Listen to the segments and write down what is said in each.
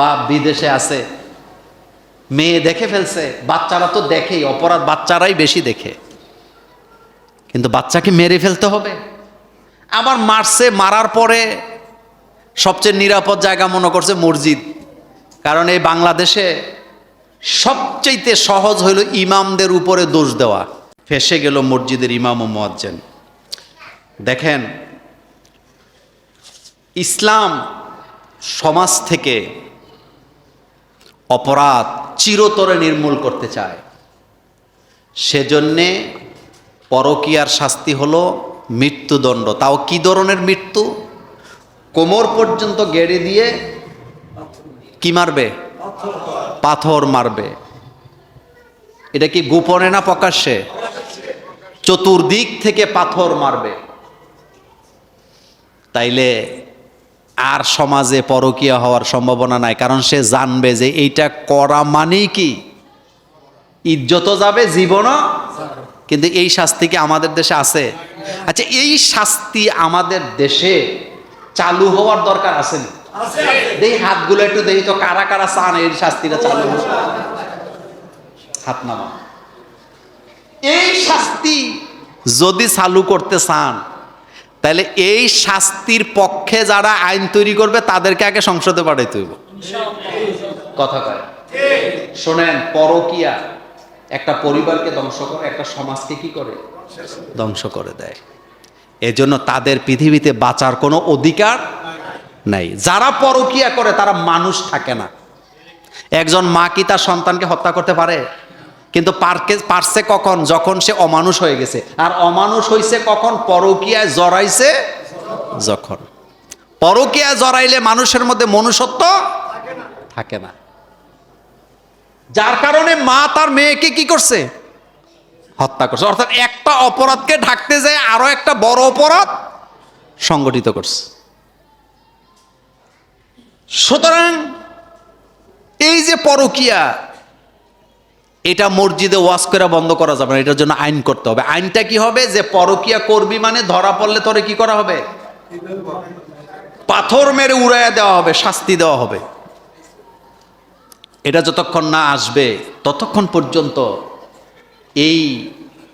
বা বিদেশে আছে, মেয়ে দেখে ফেলছে, বাচ্চারা তো দেখেই, অপরাধ বাচ্চারাই বেশি দেখে। কিন্তু বাচ্চাকে মেরে ফেলতে হবে। আবার মারছে, মারার পরে সবচেয়ে নিরাপদ জায়গা মনে করছে মসজিদ। কারণ এই বাংলাদেশে সবচেয়েতে সহজ হইল ইমামদের উপরে দোষ দেওয়া। ফেসে গেল মসজিদের ইমাম ও মোয়াজ্জেন। দেখেন, ইসলাম সমাজ থেকে অপরাধ চিরতরে নির্মূল করতে চায়। সেজন্যে পরকীয়ার শাস্তি হলো মৃত্যুদণ্ড। তাও কি ধরনের মৃত্যু? কোমর পর্যন্ত গেড়ে দিয়ে কি মারবে? পাথর মারবে। এটা কি গোপনে না প্রকাশ্যে? চতুর্দিক থেকে পাথর মারবে। তাইলে আর সমাজে পরকীয়া হওয়ার সম্ভাবনা নাই কারণ সে জানবে যে এইটা করা মানেই কি? ইজ্জত যাবে জীবনও কিন্তু এই শাস্তি কি আমাদের দেশে আছে? আচ্ছা এই শাস্তি আমাদের দেশে চালু হওয়ার দরকার আছে না? দেখি হাতগুলো একটু দেখি তো কারা কারা চান এই শাস্তিটা চালু। হাত নামা এই শাস্তি যদি চালু করতে চান তাহলে এই শাস্তির পক্ষে যারা আইন তৈরি করবে, তাদেরকে আগে সংসদে পাঠাইতে হইব। কথা কয়। শোনেন, পরকিয়া একটা পরিবারকে ধ্বংস করে, একটা সমাজকে কি করে? ধ্বংস করে দেয়। এজন্য তাদের পৃথিবীতে বাঁচার কোনো অধিকার নাই। যারা পরকিয়া করে, তারা মানুষ থাকে না। একজন মা কি তার সন্তানকে হত্যা করতে পারে? কিন্তু পারকে পারছে কখন? যখন সে অমানুষ হয়ে গেছে। আর অমানুষ হয়েছে কখন? পরকিয়ায় জড়াইছে যখন। পরকিয়ায় জড়াইলে মানুষের মধ্যে মনুষ্যত্ব থাকে না। যার কারণে মা তার মেয়েকে কি করছে? হত্যা করছে। অর্থাৎ একটা অপরাধকে ঢাকতে যায়, আরও একটা বড় অপরাধ সংগঠিত করছে। সুতরাং এই যে পরকিয়া এটা মসজিদে ওয়াজ করে বন্ধ করা যাবে না, এটার জন্য আইন করতে হবে। আইনটা কি হবে? যে পরকিয়া করবি মানে ধরা পড়লে তোরে কি করা হবে? পাথর মেরে উড়াইয়া দেওয়া হবে, শাস্তি দেওয়া হবে। এটা যতক্ষণ না আসবে, ততক্ষণ পর্যন্ত এই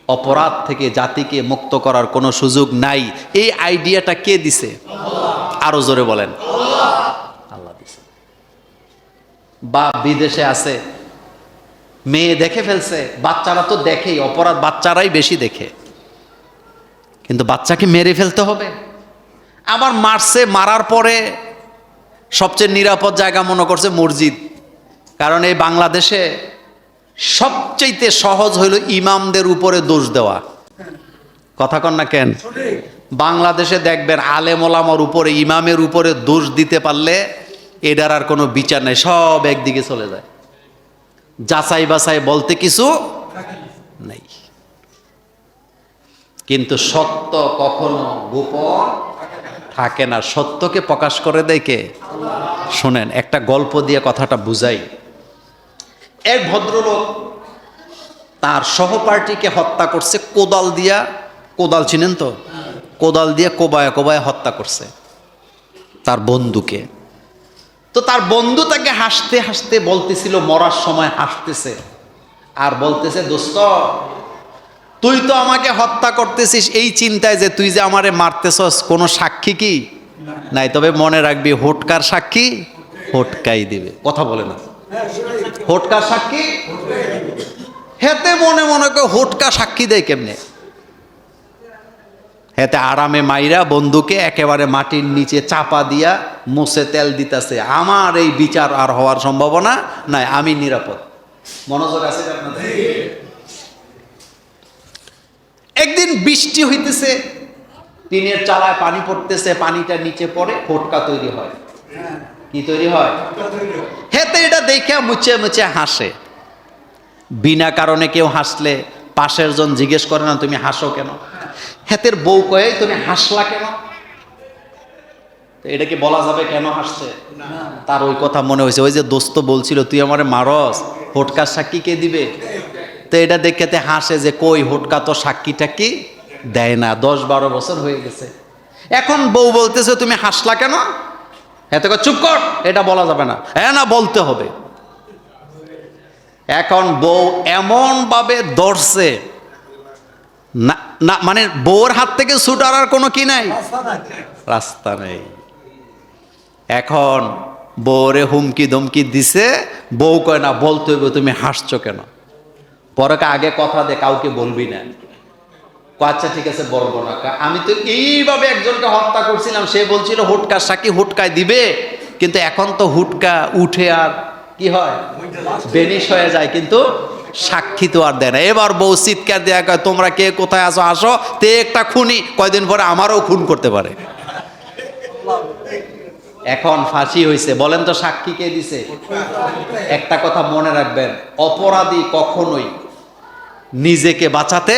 অপরাধ থেকে জাতিকে মুক্ত করার কোনো সুযোগ নাই। এই আইডিয়াটা কে দিছে? আরও জোরে বলেন। আল্লাহ দিছে। বা বিদেশে আছে মেয়ে দেখে ফেলছে, বাচ্চারা তো দেখেই, অপরাধ বাচ্চারাই বেশি দেখে। কিন্তু বাচ্চাকে মেরে ফেলতে হবে। আবার মারছে, মারার পরে সবচেয়ে নিরাপদ জায়গা মনে করছে মসজিদ। কারণ এই বাংলাদেশে সবচেয়েতে সহজ হইল ইমামদের উপরে দোষ দেওয়া। কথা কন না কেন? বাংলাদেশে দেখবেন আলেম ওলামার উপরে, ইমামের উপরে দোষ দিতে পারলে এটার আর কোনো বিচার নেই, সব একদিকে চলে যায়। যাচাই বাছাই বলতে কিছু নেই। কিন্তু সত্য কখনো গোপন থাকে না। সত্যকে প্রকাশ করে দেয় কে? শোনেন, একটা গল্প দিয়ে কথাটা বুঝাই। এক ভদ্রলোক তার সহপার্টিকে হত্যা করছে, কোদাল দিয়া। কোদাল চিনেন তো? কোদাল দিয়ে কোবায় কোবায় হত্যা করছে। তার বন্ধুকে। তো তার বন্ধু তাকে হাসতে হাসতে বলতেছিল, মরার সময় হাসতেছে। আর বলতেছে, দোস্ত, তুই তো আমাকে হত্যা করতেছিস এই চিন্তায় যে তুই যে আমারে মারতেছস, কোনো সাক্ষী কি? নাই, তবে মনে রাখবি, হোটকার সাক্ষী হোটকাই দিবে। কথা বলে না। হোটকার সাক্ষী? হেতে মনে মনে করে হোটকা সাক্ষী দেয় কেমনে? হেতে আরামে মাইরা বন্ধুকে একেবারে মাটির নিচে চাপা দিয়া মুছে তেল দিতেছে। আমার এই বিচার আর হওয়ার সম্ভাবনা নাই আমি নিরাপদ। মনোযোগ আছে একদিন বৃষ্টি হইতেছে টিনের চালায় পানি পড়তেছে পানিটা নিচে পড়ে ফোটকা তৈরি হয়। কি তৈরি হয়। হেতে এটা দেখে মুছে মুছে হাসে। বিনা কারণে কেউ হাসলে পাশের জন জিজ্ঞেস করে না তুমি হাসো কেন? হেতের বউ কয়ে তুমি হাসলা কেন? তো এটা কি বলা যাবে কেন হাসছে? তার ওই কথা মনে হয়েছে। ওই যে দোস্ত বলছিল তুই আমার মারস হোটকার সাক্ষী কে দিবে? তো এটা দেখতে হাসে যে কই হোটকা তো সাক্ষীটা কি দেয় না দশ বারো বছর হয়ে গেছে। এখন বউ বলতেছে তুমি হাসলা কেন? এত করে চুপ কর এটা বলা যাবে না। হ্যাঁ না বলতে হবে। এখন বউ এমনভাবে না না মানে বউর হাত থেকে ছুটার আর কোনো কি নাই। রাস্তা নেই। এখন বউরে হুমকি ধমকি দিছে, বউ কয়, না, বলতে হইব, তুমি হাসছো কেন? পরে আগে কথা দে, কাউকে বলবি না। আচ্ছা ঠিক আছে, বলব না। আমি তো এইভাবে একজনকে হত্যা করছিলাম, সে বলছিল, হুটকা সাকি হুটকায় দিবে। কিন্তু এখন তো হুটকা উঠে আর কি হয়? বেনিশ হয়ে যায়, কিন্তু সাক্ষী তো আর দেয় না। এবার বউ চিৎকার দেয়া তোমরা কে? কোথায় আসো আসো। তে একটা খুনি কয়দিন পরে আমারও খুন করতে পারে। এখন ফাঁসি হয়েছে বলেন তো সাক্ষী কে দিছে? একটা কথা মনে রাখবেন, অপরাধী কখনোই নিজেকে বাঁচাতে,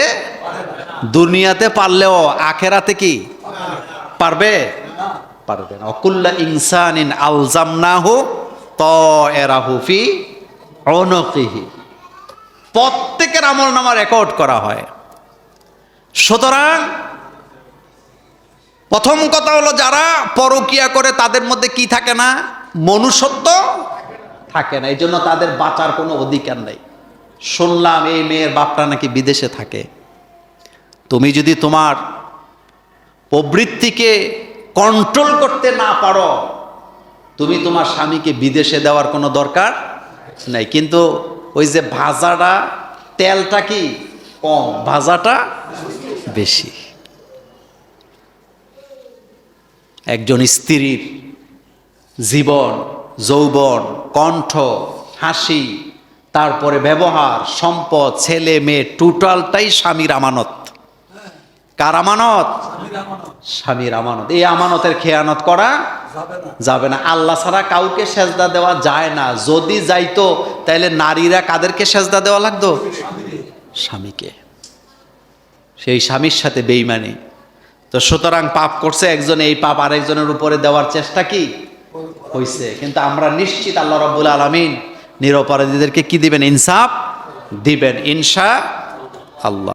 দুনিয়াতে পারলেও আখেরাতে কি? পারবে? পারবে না। অকুল্লা ইনসানিন আলজামনাহু ত এরাহুফি অনকিহি প্রত্যেকের আমল নামা রেকর্ড করা হয়। সুতরাং প্রথম কথা হলো যারা পরকিয়া করে তাদের মধ্যে কি থাকে না? মনুষ্যত্ব থাকে না। এই জন্য তাদের বাঁচার কোনো অধিকার নেই। শুনলাম এই মেয়ের বাপটা নাকি বিদেশে থাকে। তুমি যদি তোমার প্রবৃত্তিকে কন্ট্রোল করতে না পারো, তুমি তোমার স্বামীকে বিদেশে দেওয়ার কোনো দরকার নাই। কিন্তু ওই যে ভাজাটা, তেলটা কি কম? ভাজাটা বেশি। একজন স্ত্রীর জীবন, যৌবন, কণ্ঠ, হাসি, তারপরে ব্যবহার, সম্পদ, ছেলে, মেয়ে, টোটালটাই স্বামীর আমানত। কার আমানত? স্বামীর আমানত। এই আমানতের খেয়ানত করা যাবে না। আল্লাহ ছাড়া কাউকে সেজদা দেওয়া যায় না। যদি যাইতো তাহলে নারীরা কাদেরকে সেজদা দেওয়া লাগতো? স্বামীকে। সেই স্বামীর সাথে বেইমানি। তো সুতরাং পাপ করছে একজন, এই পাপ আরেকজনের উপরে দেওয়ার চেষ্টা কি? হয়েছে কিন্তু আমরা নিশ্চিত আল্লাহ রব্বুল আলমিন নিরপরাধীদেরকে কি দিবেন? ইনসাফ দিবেন। ইনসা আল্লাহ।